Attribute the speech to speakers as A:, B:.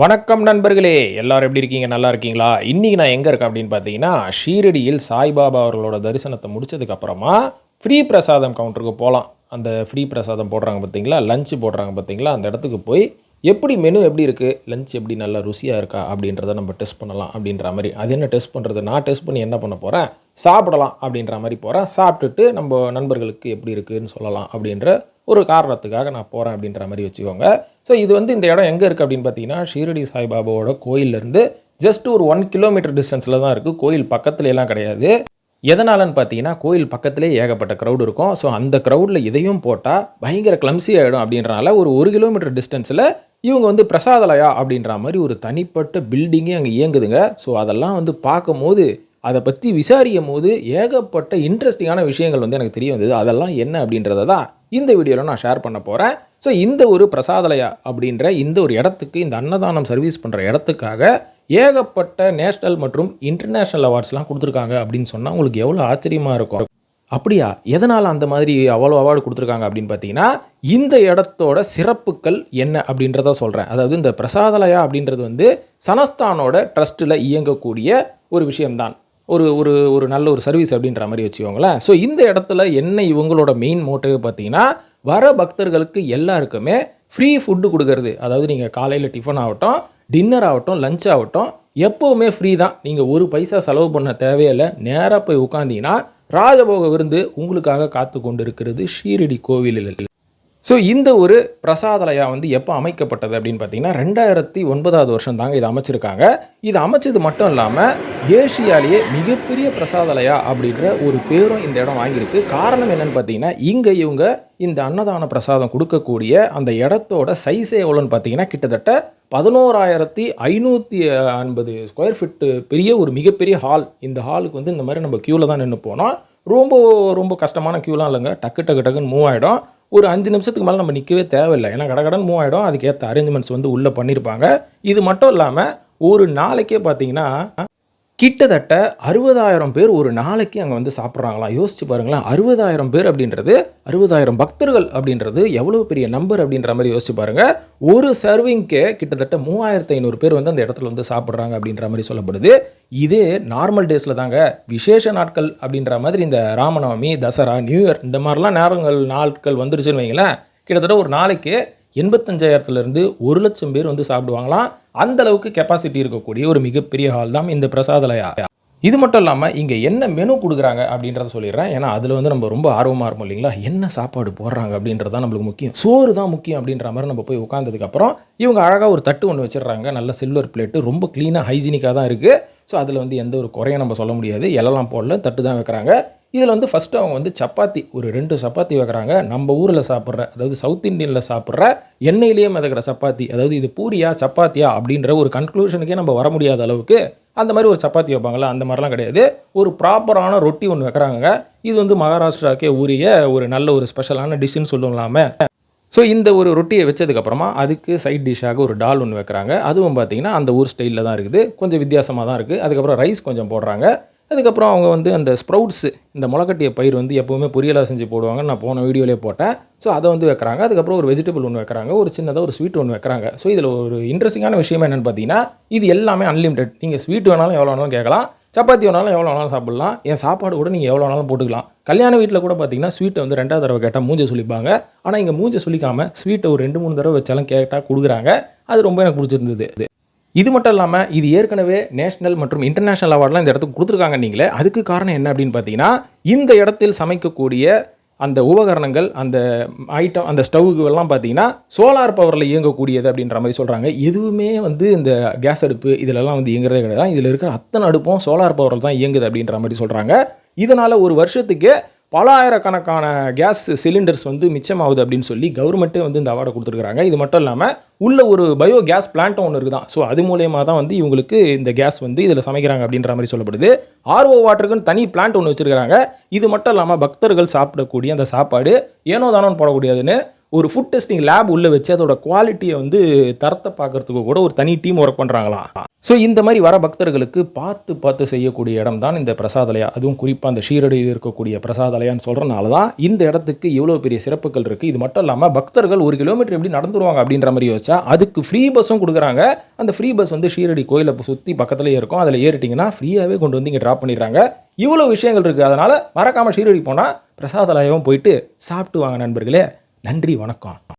A: வணக்கம் நண்பர்களே எல்லாரும் எப்படி இருக்கீங்க நல்லா இருக்கீங்களா இன்றைக்கி நான் எங்கே இருக்கேன் அப்படின்னு பார்த்தீங்கன்னா ஷீரடியில் சாய்பாபா அவர்களோட தரிசனத்தை முடிச்சதுக்கப்புறமா ஃப்ரீ பிரசாதம் கவுண்டருக்கு போகலாம் அந்த ஃப்ரீ பிரசாதம் போடுறாங்க பார்த்தீங்களா லஞ்சு போடுறாங்க பார்த்தீங்களா அந்த இடத்துக்கு போய் எப்படி மெனு எப்படி இருக்குது லஞ்ச் எப்படி நல்லா ருசியாக இருக்கா அப்படின்றத நம்ம டெஸ்ட் பண்ணலாம் அப்படின்ற மாதிரி அது என்ன டெஸ்ட் பண்ணுறது நான் டெஸ்ட் பண்ணி என்ன பண்ண போகிறேன் சாப்பிடலாம் அப்படின்ற மாதிரி போகிறேன் சாப்பிட்டுட்டு நம்ம நண்பர்களுக்கு எப்படி இருக்குதுன்னு சொல்லலாம் அப்படின்ற ஒரு காரணத்துக்காக நான் போகிறேன் அப்படின்ற மாதிரி வச்சுக்கோங்க ஸோ இது வந்து இந்த இடம் எங்கே இருக்குது அப்படின்னு பார்த்தீங்கன்னா ஷீரடி சாய்பாபாவோட கோயிலேருந்து ஜஸ்ட் ஒரு ஒன் கிலோமீட்டர் டிஸ்டன்ஸில் தான் இருக்குது கோயில் பக்கத்துல எல்லாம் கிடையாது எதனாலன்னு பார்த்தீங்கன்னா கோயில் பக்கத்திலே ஏகப்பட்ட க்ரௌடு இருக்கும் ஸோ அந்த க்ரௌடில் இதையும் போட்டால் பயங்கர கிளம்சி ஆகிடும் அப்படின்றனால ஒரு ஒரு கிலோமீட்டர் டிஸ்டன்ஸில் இவங்க வந்து பிரசாதலயா அப்படின்ற மாதிரி ஒரு தனிப்பட்ட பில்டிங்கே அங்கே இயங்குதுங்க ஸோ அதெல்லாம் வந்து பார்க்கும்போது அதை பற்றி விசாரிக்கும் போது ஏகப்பட்ட இன்ட்ரெஸ்டிங்கான விஷயங்கள் வந்து எனக்கு தெரிய வந்தது அதெல்லாம் என்ன அப்படின்றத தான் இந்த வீடியோவில் நான் ஷேர் பண்ண போகிறேன் ஸோ இந்த ஒரு பிரசாதலயா அப்படின்ற இந்த ஒரு இடத்துக்கு இந்த அன்னதானம் சர்வீஸ் பண்ணுற இடத்துக்காக ஏகப்பட்ட நேஷ்னல் மற்றும் இன்டர்நேஷ்னல் அவார்ட்ஸ்லாம் கொடுத்துருக்காங்க அப்படின்னு சொன்னால் உங்களுக்கு எவ்வளோ ஆச்சரியமாக இருக்கும் அப்படியா எதனால் அந்த மாதிரி அவ்வளோ அவார்டு கொடுத்துருக்காங்க அப்படின்னு பார்த்தீங்கன்னா இந்த இடத்தோட சிறப்புகள் என்ன அப்படின்றத சொல்கிறேன் அதாவது இந்த பிரசாதலயா அப்படின்றது வந்து சனஸ்தானோட ட்ரஸ்ட்டில் இயங்கக்கூடிய ஒரு விஷயம்தான் ஒரு ஒரு ஒரு நல்ல ஒரு சர்வீஸ் அப்படின்ற மாதிரி வச்சுக்கோங்களேன் ஸோ இந்த இடத்துல என்ன இவங்களோட மெயின் மோட்டிவ் பார்த்தீங்கன்னா வர பக்தர்களுக்கு எல்லாருக்குமே ஃப்ரீ ஃபுட்டு கொடுக்கறது அதாவது நீங்கள் காலையில் டிஃபன் ஆகட்டும் டின்னர் ஆகட்டும் லஞ்ச் ஆகட்டும் எப்போவுமே ஃப்ரீ தான் நீங்கள் ஒரு பைசா செலவு பண்ண தேவையில்லை நேராக போய் உட்காந்தீங்கன்னா ராஜபோக விருந்து உங்களுக்காக காத்து கொண்டு இருக்கிறது ஷீரடி கோவிலில் ஸோ இந்த ஒரு பிரசாதலயா வந்து எப்போ அமைக்கப்பட்டது அப்படின்னு பார்த்தீங்கன்னா ரெண்டாயிரத்தி ஒன்பதாவது வருஷம் தாங்க இது அமைச்சிருக்காங்க இது அமைச்சது மட்டும் இல்லாமல் ஏஷியாலேயே மிகப்பெரிய பிரசாதலயா அப்படின்ற ஒரு பேரும் இந்த இடம் வாங்கியிருக்கு காரணம் என்னன்னு பார்த்தீங்கன்னா இங்கே இவங்க இந்த அன்னதான பிரசாதம் கொடுக்கக்கூடிய அந்த இடத்தோட சைஸ் எவ்வளோன்னு பார்த்தீங்கன்னா கிட்டத்தட்ட பதினோராயிரத்தி ஐநூற்றி ஐம்பது ஸ்கொயர் ஃபிட்டு பெரிய ஒரு மிகப்பெரிய ஹால் இந்த ஹாலுக்கு வந்து இந்த மாதிரி நம்ம க்யூவில் தான் நின்று போனோம் ரொம்ப ரொம்ப கஷ்டமான க்யூலாம் இல்லைங்க டக்கு டக்கு டக்குன்னு மூவ் ஆகிடும் ஒரு அஞ்சு நிமிஷத்துக்கு மேலே நம்ம நிற்கவே தேவையில்லை ஏன்னா கடன் மூவ் ஆகிடும் அதுக்கேற்ற அரேஞ்ச்மெண்ட்ஸ் வந்து உள்ளே பண்ணியிருப்பாங்க இது மட்டும் இல்லாமல் ஒரு நாளைக்கே பார்த்தீங்கன்னா கிட்டத்தட்ட அறுபதாயிரம் பேர் ஒரு நாளைக்கு அங்கே வந்து சாப்பிட்றாங்களாம் யோசிச்சு பாருங்களேன் அறுபதாயிரம் பேர் அப்படின்றது அறுபதாயிரம் பக்தர்கள் அப்படின்றது எவ்வளோ பெரிய நம்பர் அப்படின்ற மாதிரி யோசிச்சு பாருங்கள் ஒரு சர்விங்க்கே கிட்டத்தட்ட மூவாயிரத்து ஐநூறு பேர் வந்து அந்த இடத்துல வந்து சாப்பிட்றாங்க அப்படின்ற மாதிரி சொல்லப்படுது இதே நார்மல் டேஸில் தாங்க விசேஷ நாட்கள் அப்படின்ற மாதிரி இந்த ராமநவமி தசரா நியூ இயர் இந்த மாதிரிலாம் நேரங்கள் நாட்கள் வந்துருச்சுன்னு வைங்களேன் கிட்டத்தட்ட ஒரு நாளைக்கு எண்பத்தஞ்சாயிரத்துலேருந்து ஒரு லட்சம் பேர் வந்து சாப்பிடுவாங்களாம் அந்த அளவுக்கு கெப்பாசிட்டி இருக்கக்கூடிய ஒரு மிகப்பெரிய ஹால் தான் இந்த பிரசாதலயா இது மட்டும் இல்லாமல் இங்கே என்ன மெனு கொடுக்குறாங்க அப்படின்றத சொல்லிடுறேன் ஏன்னா அதில் வந்து நம்ம ரொம்ப ஆர்வமாக இருக்கும் இல்லைங்களா என்ன சாப்பாடு போடுறாங்க அப்படின்றது தான் நம்மளுக்கு முக்கியம் சோறு தான் முக்கியம் அப்படின்ற மாதிரி நம்ம போய் உட்காந்ததுக்கப்புறம் இவங்க அழகாக ஒரு தட்டு ஒன்று வச்சிடுறாங்க நல்ல சில்வர் பிளேட்டு ரொம்ப க்ளீனாக ஹைஜீனிக்காக தான் இருக்குது ஸோ அதில் வந்து எந்த ஒரு குறையும் நம்ம சொல்ல முடியாது எல்லாம் போடல தட்டு தான் வைக்கிறாங்க இதில் வந்து ஃபஸ்ட்டு அவங்க வந்து சப்பாத்தி ஒரு ரெண்டு சப்பாத்தி வைக்கிறாங்க நம்ம ஊரில் சாப்பிட்ற அதாவது சவுத் இந்தியனில் சாப்பிட்ற எண்ணெயிலேயே மிதக்கிற சப்பாத்தி அதாவது இது பூரியா சப்பாத்தியா அப்படின்ற ஒரு கன்க்ளூஷனுக்கே நம்ம வர முடியாத அளவுக்கு அந்த மாதிரி ஒரு சப்பாத்தி வைப்பாங்களா அந்த மாதிரிலாம் கிடையாது ஒரு ப்ராப்பரான ரொட்டி ஒன்று வைக்கிறாங்க இது வந்து மகாராஷ்டிராக்கே உரிய ஒரு நல்ல ஒரு ஸ்பெஷலான டிஷ்ஷுன்னு சொல்லுங்களாமே ஸோ இந்த ஒரு ரொட்டியை வச்சதுக்கப்புறமா அதுக்கு சைட் டிஷ்ஷாக ஒரு டால் ஒன்று வைக்கிறாங்க அதுவும் பார்த்தீங்கன்னா அந்த ஊர் ஸ்டைலில் தான் இருக்குது கொஞ்சம் வித்தியாசமாக தான் இருக்குது அதுக்கப்புறம் ரைஸ் கொஞ்சம் போடுறாங்க அதுக்கப்புறம் அவங்க வந்து அந்த ஸ்ப்ரவுட்ஸு இந்த முளைக்கட்டிய பயிர் வந்து எப்போவுமே பொரியலாக செஞ்சு போடுவாங்கன்னு நான் போன வீடியோலேயே போட்டேன் ஸோ அதை வந்து வைக்கிறாங்க அதுக்கப்புறம் ஒரு வெஜிடபிள் ஒன்று வைக்கிறாங்க ஒரு சின்னதாக ஒரு ஸ்வீட் ஒன்று வைக்கிறாங்க ஸோ இதில் ஒரு இன்ட்ரெஸ்டிங்கான விஷயம் என்னென்னு பார்த்தீங்கன்னா இது எல்லாமே அன்லிமிடெட் நீங்கள் ஸ்வீட் வேணாலும் எவ்வளோ வேணாலும் கேட்கலாம் சப்பாத்தி வேணாலும் எவ்வளோ வேணாலும் சாப்பிட்லாம் என் சாப்பாடு கூட நீங்கள் எவ்வளோ வேணாலும் போட்டுக்கலாம் கல்யாண வீட்டில் கூட பார்த்தீங்கன்னா ஸ்வீட்டை வந்து ரெண்டாவது தடவை கேட்டால் மூஞ்சை சொல்லிப்பாங்க ஆனால் இங்கே மூஞ்சை சொல்லிக்காமல் ஸ்வீட்டை ஒரு ரெண்டு மூணு தடவை வச்சாலும் கேட்டால் கொடுக்குறாங்க அது ரொம்ப எனக்கு பிடிச்சிருந்தது இது மட்டும் இல்லாமல் இது ஏற்கனவே நேஷனல் மற்றும் இன்டர்நேஷனல் அவார்ட்லாம் இந்த இடத்துக்கு கொடுத்துருக்காங்க நீங்களே அதுக்கு காரணம் என்ன அப்படின்னு பார்த்தீங்கன்னா இந்த இடத்தில் சமைக்கக்கூடிய அந்த உபகரணங்கள் அந்த ஐட்டம் அந்த ஸ்டவ்வுகள்லாம் பார்த்தீங்கன்னா சோலார் பவரில் இயங்கக்கூடியது அப்படின்ற மாதிரி சொல்கிறாங்க எதுவுமே வந்து இந்த கேஸ் அடுப்பு இதிலெல்லாம் வந்து இயங்குறதே கிடையாது இதில் இருக்கிற அத்தனை அடுப்பும் சோலார் பவரில் தான் இயங்குது அப்படின்ற மாதிரி சொல்கிறாங்க இதனால் ஒரு வருஷத்துக்கு பல ஆயிரக்கணக்கான கேஸ் சிலிண்டர்ஸ் வந்து மிச்சமாகுது அப்படின்னு சொல்லி கவர்மெண்ட்டே வந்து இந்த அவார்டை கொடுத்துருக்குறாங்க இது மட்டும் இல்லாமல் உள்ள ஒரு பயோ கேஸ் பிளான்ட்டும் ஒன்று இருக்குதான் ஸோ அது மூலயமா தான் வந்து இவங்களுக்கு இந்த கேஸ் வந்து இதில் சமைக்கிறாங்க அப்படின்ற மாதிரி சொல்லப்படுது ஆர்ஓ வாட்டருக்குன்னு தனி பிளான்ட் ஒன்று வச்சுருக்காங்க இது மட்டும் இல்லாமல் பக்தர்கள் சாப்பிடக்கூடிய அந்த சாப்பாடு ஏனோ தானோன்னு போடக்கூடியதுன்னு ஒரு ஃபுட் டெஸ்டிங் லேப் உள்ளே வச்சு அதோட குவாலிட்டியை வந்து தரத்தை பார்க்கறதுக்கு கூட ஒரு தனி டீம் ஒர்க் பண்ணுறாங்களாம் ஸோ இந்த மாதிரி வர பக்தர்களுக்கு பார்த்து பார்த்து செய்யக்கூடிய இடம் தான் இந்த பிரசாதலையா அதுவும் குறிப்பாக அந்த ஷீரடியில் இருக்கக்கூடிய பிரசாதலையான்னு சொல்கிறனால தான் இந்த இடத்துக்கு இவ்வளோ பெரிய சிறப்புகள் இருக்குது இது மட்டும் இல்லாமல் பக்தர்கள் ஒரு கிலோமீட்டர் எப்படி நடந்துருவாங்க அப்படின்ற மாதிரி வச்சா அதுக்கு ஃப்ரீ பஸ்ஸும் கொடுக்குறாங்க அந்த ஃப்ரீ பஸ் வந்து ஷீரடி கோயிலை சுற்றி பக்கத்துலேயே இருக்கும் அதில் ஏறிட்டிங்கன்னா ஃப்ரீயாகவே கொண்டு வந்து இங்கே ட்ராப் பண்ணிடுறாங்க இவ்வளோ விஷயங்கள் இருக்குது அதனால் மறக்காமல் ஷீரடி போனால் பிரசாதலயவும் போயிட்டு சாப்பிட்டு வாங்க நண்பர்களே நன்றி வணக்கம்